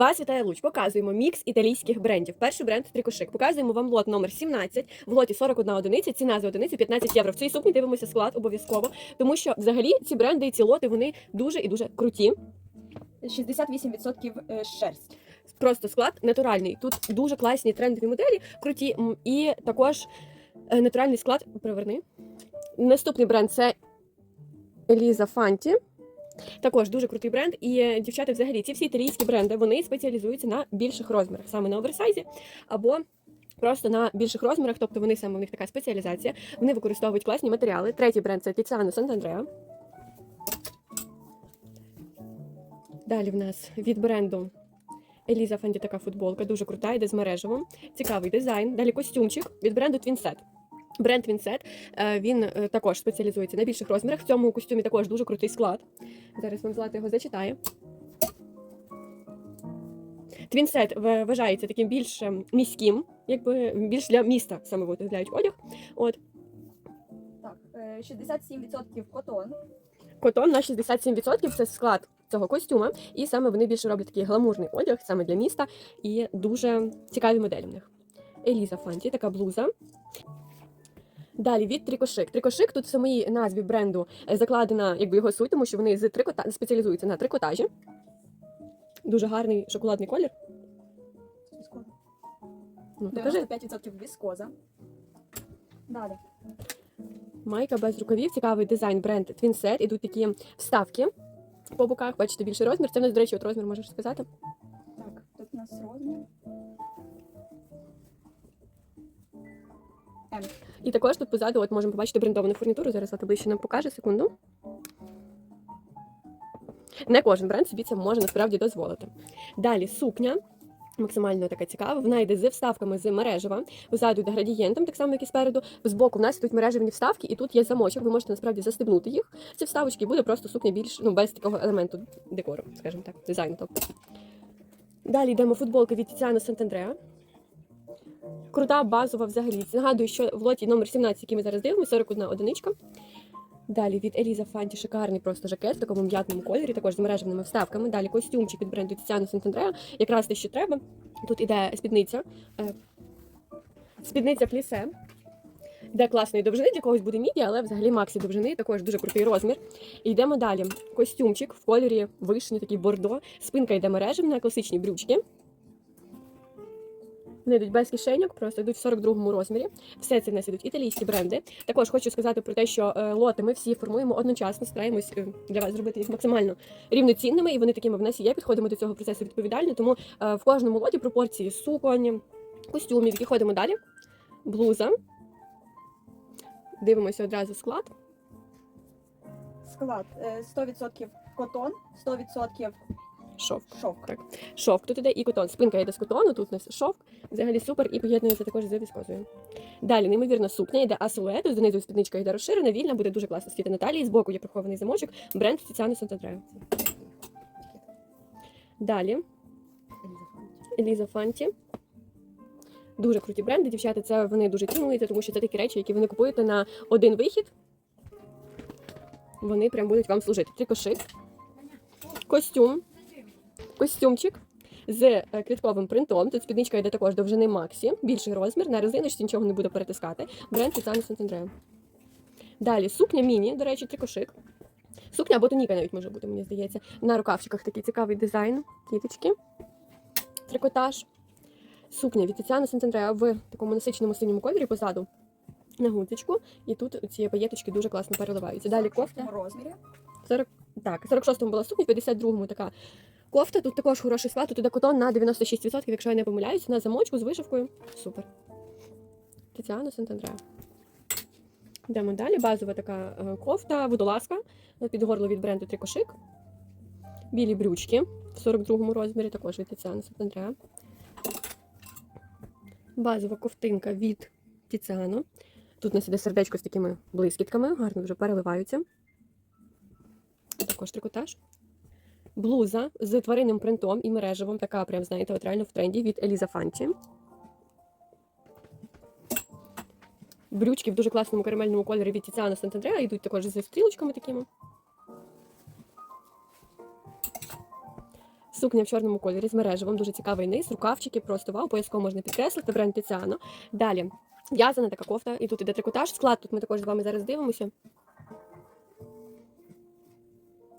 Вас вітає Луч. Показуємо мікс італійських брендів. Перший бренд Трикошик. Показуємо вам лот номер 17. В лоті 41 одиниця, ціна за одиницю 15 євро. В цій сукні дивимося склад обов'язково, тому що взагалі ці бренди і ці лоти вони дуже і дуже круті. 68% е, шерсть. Просто склад натуральний. Тут дуже класні трендові моделі, круті. І також е, натуральний склад. Приверни. Наступний бренд це Еліза Фанті. Також дуже крутий бренд. І е, дівчата, взагалі, ці всі італійські бренди вони спеціалізуються на більших розмірах, саме на оверсайзі або. Просто на більших розмірах, тобто вони саме у них така спеціалізація. Вони використовують класні матеріали. Третій бренд це Tiziano Sant'Andrea. Далі в нас від бренду Еліза Фенді така футболка, дуже крута, йде з мережевим. Цікавий дизайн. Далі костюмчик від бренду Twinset. Бренд Twinset, е, він е, також спеціалізується на більших розмірах. В цьому костюмі також дуже крутий склад. Зараз вам Злата його зачитає. Твінсет вважається таким більш ем, міським, якби більш для міста саме виготовляють одяг. От Так, е, 67% котон. Котон на 67% це склад цього костюма, і саме вони більше роблять такий гламурний одяг саме для міста, і дуже цікаві моделі в них. Еліза Фанті, така блуза. Далі від Трикошик. Трикошик тут в самій назві бренду е, закладена якби його суть, тому що вони з трикота... спеціалізуються на трикотажі. Дуже гарний шоколадний колір. Ну, 95% віскоза. Далі. Майка без рукавів, цікавий дизайн бренд Twinset. Ідуть такі вставки по боках. Бачите, більший розмір. Це в нас, до речі, от розмір можеш сказати. Так, тут у нас розмір. М. І також тут позаду от можемо побачити брендовану фурнітуру. Зараз Злата ближче нам покаже секунду. Не кожен бренд собі це може насправді дозволити. Далі сукня. Максимально така цікава. Вона йде з вставками з мережева. Позаду йде градієнтом, так само, як і спереду. Збоку в нас йдуть мережевні вставки, і тут є замочок. Ви можете насправді застебнути їх. Ці вставочки буде просто сукня більш ну, без такого елементу декору, скажімо так, дизайну. Тобто. Далі йдемо футболка від Тіціано Сантандреа. Крута базова взагалі. Нагадую, що в лоті номер 17, який ми зараз дивимося, 41 одиничка. Далі від Еліза Фанті шикарний просто жакет в такому м'ятному кольорі, також з мережевними вставками. Далі костюмчик від бренду Тіціано Сантандреа. Якраз те, що треба. Тут іде спідниця. е, Спідниця плісе. Де класної довжини, для когось буде міді, але взагалі максі довжини, також дуже крутий розмір. І йдемо далі. Костюмчик в кольорі вишні, такий бордо. Спинка йде мережевна, класичні брючки. Вони йдуть без кишеньок, просто йдуть в 42-му розмірі. Все це в нас ідуть італійські бренди. Також хочу сказати про те, що е, лоти ми всі формуємо одночасно, стараємось е, для вас зробити їх максимально рівноцінними, і вони такими в нас є. Підходимо до цього процесу відповідально. Тому е, в кожному лоті пропорції суконь, костюмів, які ходимо далі. Блуза. Дивимося одразу склад. Склад е, 100% котон, 100% Шовк. шовк. Так. Шовк тут іде і котон. Спинка йде з котону, тут у нас шовк. Взагалі супер і поєднується також з віскозою. Далі, неймовірно, сукня йде асуету, знизу спідничка йде розширена, вільна, буде дуже класно сидіти на талії. Збоку є прихований замочок, бренд Тіціано Сантандреа. Далі, Еліза Фанті. Дуже круті бренди, дівчата. Це вони дуже цінуються, тому що це такі речі, які ви не купуєте на один вихід. Вони прям будуть вам служити. Трикошик, костюм, костюмчик з е, квітковим принтом. Тут спідничка йде також довжини Максі, більший розмір. На резиночці нічого не буде перетискати. Бренд Тіцано Сантандреа. Далі сукня міні, до речі, трикошик. Сукня або туніка навіть може бути, мені здається. На рукавчиках такий цікавий дизайн, кіточки, трикотаж. Сукня від Тіціано Сантандреа в такому насиченому синьому кольорі позаду. На гудзичку, і тут ці паєточки дуже класно переливаються. Далі кофта. В розмірі. 40, так, 46-му була сукня, 52-му така кофта. Тут також хороший склад, тут котон на 96%, якщо я не помиляюсь, на замочку з вишивкою. Супер. Тетяна Сантандреа. Йдемо далі. Базова така е, кофта, водолазка під горло від бренду Трикошик. Білі брючки в 42-му розмірі, також від Тіціано Сантандреа. Базова ковтинка від Тіціано. Тут у нас іде сердечко з такими блискітками, гарно вже переливаються. Також трикотаж. Блуза з тваринним принтом і мережевим, така прям, знаєте, от реально в тренді від Еліза Фанті. Брючки в дуже класному карамельному кольорі від Тіціана Сантандреа йдуть також зі стрілочками такими. Сукня в чорному кольорі з мережевим, дуже цікавий низ, рукавчики, просто вау, пояско можна підкреслити, бренд Тіціано. Далі в'язана така кофта, і тут іде трикотаж. Склад тут ми також з вами зараз дивимося.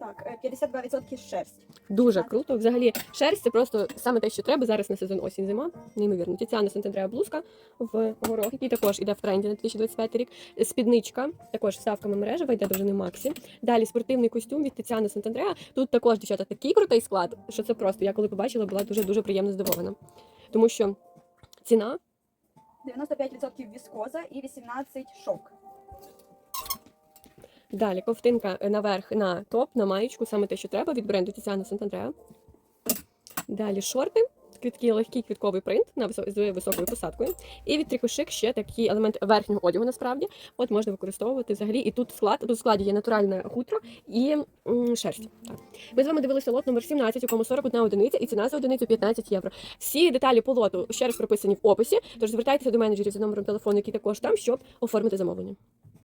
Так, е, 52% шерсть. Дуже круто. Взагалі, шерсть це просто саме те, що треба зараз на сезон осінь зима. Неймовірно. Тіціано Сантандреа блузка в горох, який також іде в тренді на 2025 рік. Спідничка, також вставками мережева, йде довжини Максі. Далі спортивний костюм від Тіціано Сантандреа. Тут також, дівчата, такий крутий склад, що це просто. Я коли побачила, була дуже дуже приємно здивована. Тому що ціна 95% віскоза і 18% шовк. Далі ковтинка наверх на топ, на маєчку, саме те, що треба від бренду Тіціано Сантандреа. Далі шорти, квітки, легкий квітковий принт на з високою посадкою. І від трикошик ще такий елемент верхнього одягу насправді. От можна використовувати взагалі. І тут склад, тут в складі є натуральне хутро і м, шерсть. Так. Ми з вами дивилися лот номер 17, якому 41 одиниця, і ціна за одиницю 15 євро. Всі деталі по лоту ще раз прописані в описі. Тож звертайтеся до менеджерів за номером телефону, який також там, щоб оформити замовлення.